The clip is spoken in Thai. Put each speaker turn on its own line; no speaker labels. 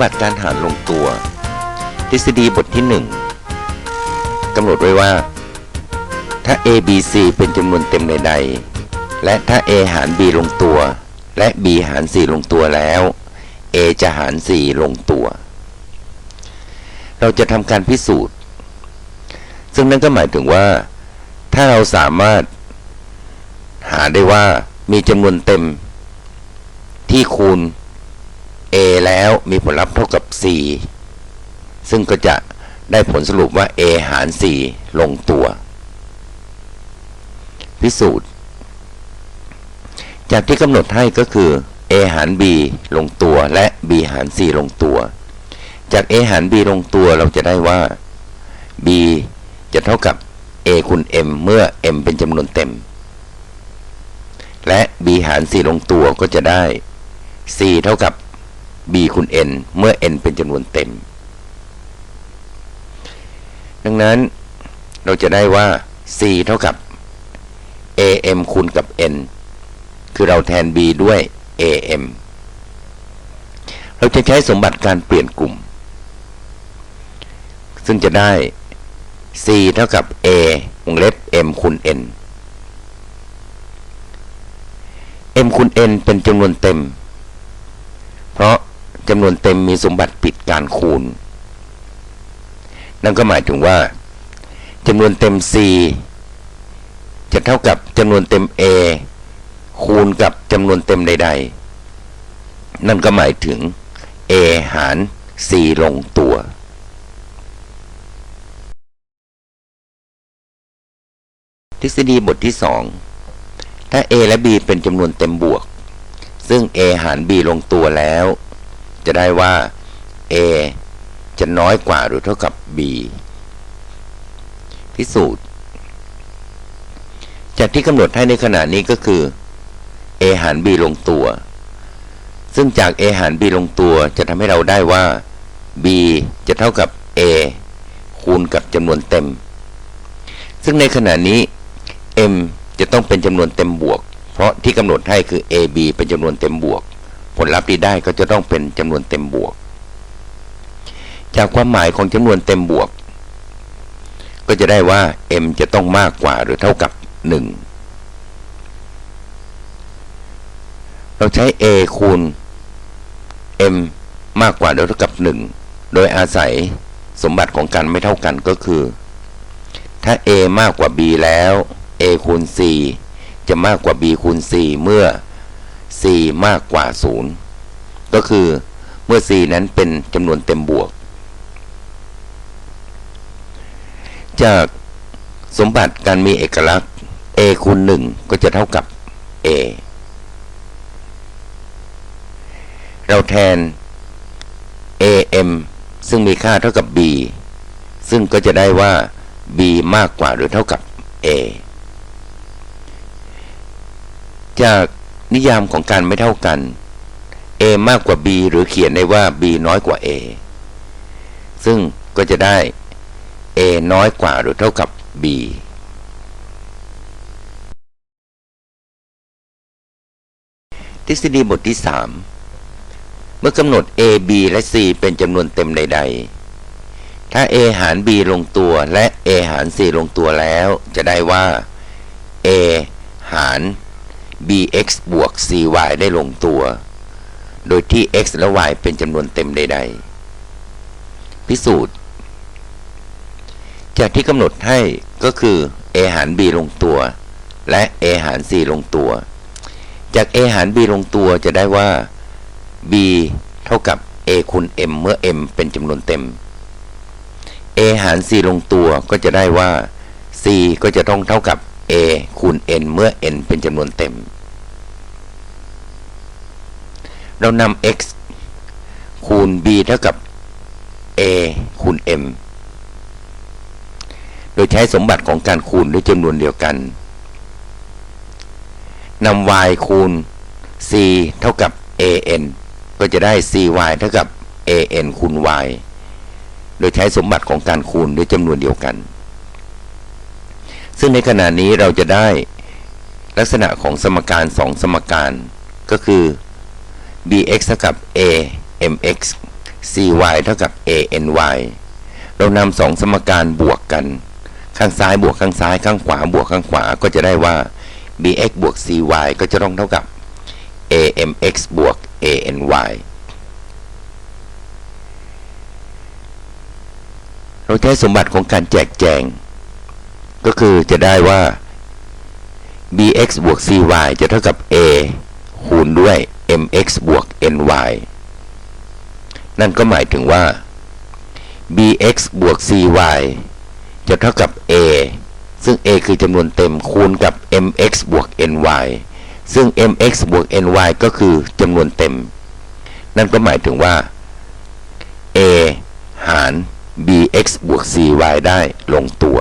บัติการหารลงตัว ทฤษฎีบทที่ 1กำหนดไว้ว่า ถ้า a b c เป็นจำนวนเต็มใดๆ และถ้า a หาร b ลงตัว และ b หาร c ลงตัวแล้ว a จะหาร c ลงตัว เราจะทำการพิสูจน์ ซึ่งนั่นก็หมายถึงว่า ถ้าเราสามารถหาได้ว่ามีจำนวนเต็มที่คูณ a แล้วมีผลลัพธ์เท่ากับ c ซึ่งก็จะได้ผลสรุปว่า a หาร c ลงตัว พิสูจน์ จากที่กำหนดให้ก็คือ a หาร b ลงตัวและ b หาร c ลงตัว จาก a หาร b ลงตัวเราจะได้ว่า b จะเท่ากับ a คูณ m เมื่อ m เป็นจำนวนเต็ม และ b หาร c ลงตัวก็จะได้ c เท่ากับ b คูณ n เมื่อ n เป็นจำนวนเต็ม ดังนั้นเราจะได้ว่า c เท่ากับ am คูณกับ n คือเราแทน b ด้วย am เราจะใช้สมบัติการเปลี่ยนกลุ่ม ซึ่งจะได้ c เท่ากับ a วงเล็บ m คูณ n m คูณ n เป็นจำนวนเต็ม เพราะ จำนวนเต็มมีสมบัติปิดการคูณ นั่นก็หมายถึงว่าจำนวนเต็ม c จะเท่ากับจำนวนเต็ม a คูณกับจำนวนเต็มใด ๆ นั่นก็หมายถึง a หาร c ลงตัวทฤษฎีบทที่ 2 ถ้า a และ b เป็นจำนวนเต็มบวก ซึ่ง a หาร b ลงตัวแล้ว จะได้ว่า a จะน้อยกว่าหรือเท่ากับ b พิสูจน์ จากที่กำหนดให้ในขณะนี้ก็คือ a หาร b ลงตัว ซึ่งจาก a หาร b ลงตัวจะทำให้เราได้ว่า b จะเท่ากับ a คูณกับจำนวนเต็ม ซึ่งในขณะนี้ m จะต้องเป็นจำนวนเต็มบวก เพราะที่กำหนดให้คือ ab เป็นจำนวนเต็มบวก ผลลัพธ์ที่ได้ก็จะต้องเป็นจำนวนเต็มบวก จากความหมายของจำนวนเต็มบวก ก็จะได้ว่า m จะต้องมากกว่าหรือเท่ากับ 1 เราใช้ a คูณ m มากกว่าหรือเท่ากับ 1 โดยอาศัยสมบัติของการไม่เท่ากันก็คือ ถ้า a มากกว่า b แล้ว a คูณ c จะมากกว่า b คูณ c เมื่อ c มากกว่า 0 ก็คือเมื่อ c นั้นเป็นจำนวนเต็มบวก จากสมบัติการมีเอกลักษณ์ a คูณ1ก็จะเท่ากับ a เราแทน am ซึ่งมีค่าเท่ากับ b ซึ่งก็จะได้ว่า b มากกว่าหรือเท่ากับ a จาก นิยามของการไม่เท่ากัน a มากกว่า b หรือเขียนได้ว่า b น้อยกว่า a ซึ่งก็จะได้ a น้อยกว่าหรือเท่ากับ b ทฤษฎีบทที่ 3 เมื่อกำหนด a b และ c เป็นจำนวนเต็มใด ๆ ถ้า a หาร b ลงตัวและ a หาร c ลงตัวแล้ว จะได้ว่า a หาร bx บวก cy ได้ลงตัว โดยที่ x และ y เป็นจำนวนเต็มใด ๆ พิสูจน์ จากที่กำหนดให้ก็คือ a หาร b ลงตัว และ a หาร c ลงตัว จาก a หาร b ลงตัวจะได้ว่า b เท่ากับ a คูณ m เมื่อ m เป็นจำนวนเต็ม a หาร c ลงตัวก็จะได้ว่า c ก็จะต้องเท่ากับ a คูณ n เมื่อ n เป็นจำนวนเต็ม เรานำ x คูณ b เท่ากับ a คูณ m โดยใช้สมบัติของการคูณด้วยจำนวนเดียวกันนำ y คูณ c เท่ากับ an ก็จะได้ cy เท่ากับ an คูณ y โดยใช้สมบัติของการคูณด้วยจำนวนเดียวกัน ซึ่งในขณะนี้เราจะได้ลักษณะของสมการสองสมการ ก็คือ bx เท่ากับ a mx cy เท่ากับ any เรานำสองสมการบวกกัน ข้างซ้ายบวกข้างซ้ายข้างขวาบวกข้างขวาก็จะได้ว่า bx บวก cy ก็จะต้องเท่ากับ amx บวก any เราใช้สมบัติของการแจกแจง ก็คือจะได้ว่า bx บวก cy จะเท่ากับ a คูณด้วย mx บวก ny นั่นก็หมายถึงว่า bx บวก cy จะเท่ากับ a ซึ่ง a คือจำนวนเต็มคูณกับ mx บวก ny ซึ่ง mx บวก ny ก็คือจำนวนเต็ม นั่นก็หมายถึงว่า a หาร bx บวก cy ได้ลงตัว